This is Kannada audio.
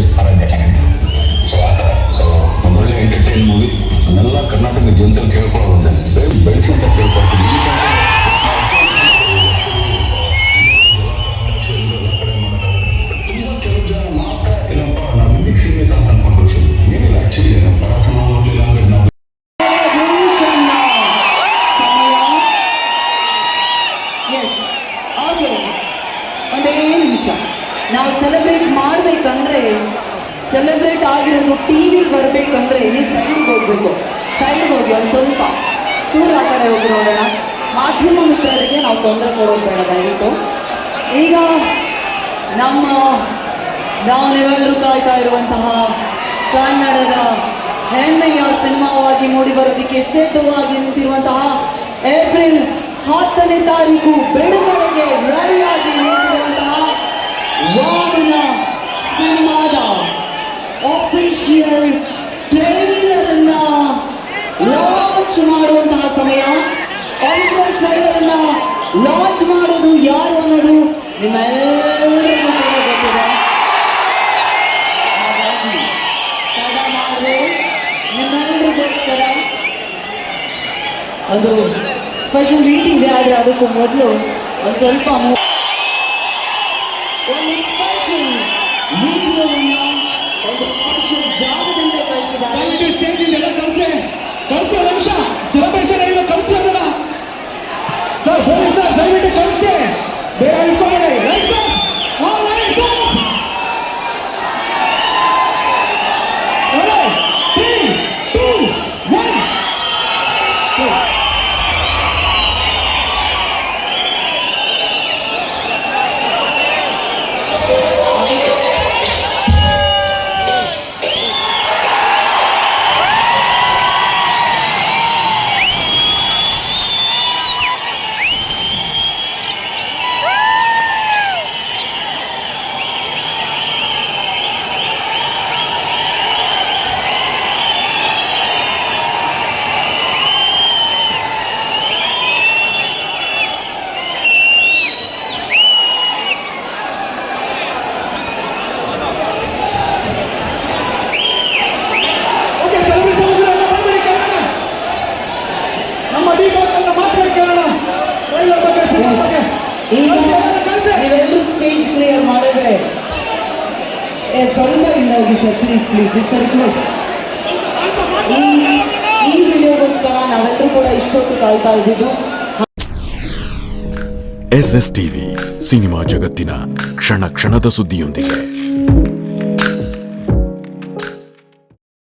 শেষ ನಾವು ಸೆಲೆಬ್ರೇಟ್ ಮಾಡಬೇಕಂದ್ರೆ ಸೆಲೆಬ್ರೇಟ್ ಆಗಿರೋದು ಟಿ ವಿಲಿ ಬರಬೇಕಂದ್ರೆ ನೀವು ಸೈಡ್ಗೆ ಹೋಗಬೇಕು. ಸೈಡ್ಗೆ ಹೋಗಿ ಒಂದು ಸ್ವಲ್ಪ ಚೂರು ಆ ಕಡೆ ಹೋಗಿ ನೋಡೋಣ. ಮಾಧ್ಯಮ ಮಿತ್ರರಿಗೆ ನಾವು ತೊಂದರೆ ಕೊಡೋದು ಬೇಡ ದಯವಿಟ್ಟು. ಈಗ ನಮ್ಮ ನಾವು ನೀವೆಲ್ಲರೂ ಕಾಯ್ತಾ ಇರುವಂತಹ ಕನ್ನಡದ ಹೆಮ್ಮೆಯ ಸಿನಿಮಾವಾಗಿ ಮೂಡಿ ಬರೋದಕ್ಕೆ ಸಿದ್ಧವಾಗಿ ನಿಂತಿರುವಂತಹ ಏಪ್ರಿಲ್ ಹತ್ತನೇ ತಾರೀಕು ಬೆಳಗಡೆಗೆ ರೆಡಿಯಾಗಿ ವಾಮನ ಸಿನಿಮಾದ ಅಫಿಷಿಯಲ್ ಟ್ರೈಲರ್ ಅನ್ನ ಲಾಂಚ್ ಮಾಡುವಂತಹ ಸಮಯ. ಅಫಿಷಿಯಲ್ ಟ್ರೈಲರ್ ಅನ್ನ ಲಾಂಚ್ ಮಾಡೋದು ಯಾರು ಅನ್ನೋದು ನಿಮ್ಮೆಲ್ಲರಿಗೂ ಗೊತ್ತಿದೆ. ಹಾಗಾಗಿ, ತಡ ಮಾಡದೆ ನಿಮ್ಮೆಲ್ಲರಿಗೋಸ್ಕರ ಅದು ಸ್ಪೆಷಲ್ ಮೀಟಿಂಗ್ ಇದೆ, ಆದರೆ ಅದಕ್ಕೂ ಮೊದಲು ಒಂದು ಸ್ವಲ್ಪ ಒಂದು ಸ್ಪೆಷಲ್ ವಿಡಿಯೋವನ್ನ ಒಂದು ಸ್ಪೆಷಲ್ ಜಾಗದಿಂದ ಕಳಿಸಿದ್ದಾರೆ ದಯವಿಟ್ಟು ಸ್ಟೇಜ್ ಇಂದ ಎಲ್ಲ ಕಳಿಸಿ sir please please it's please ಈ ಈ ವಿಡಿಯೋಗೋಸ್ಕರ ನಾವೆಲ್ಲರೂ ಕೂಡ ಇಷ್ಟೊತ್ತು ಕಾಯ್ತಾ ಇದ್ದಿದ್ದು ಎಸ್ ಎಸ್ ಟಿವಿ ಸಿನಿಮಾ ಜಗತ್ತಿನ ಕ್ಷಣ ಕ್ಷಣದ ಸುದ್ದಿಯೊಂದಿಗೆ.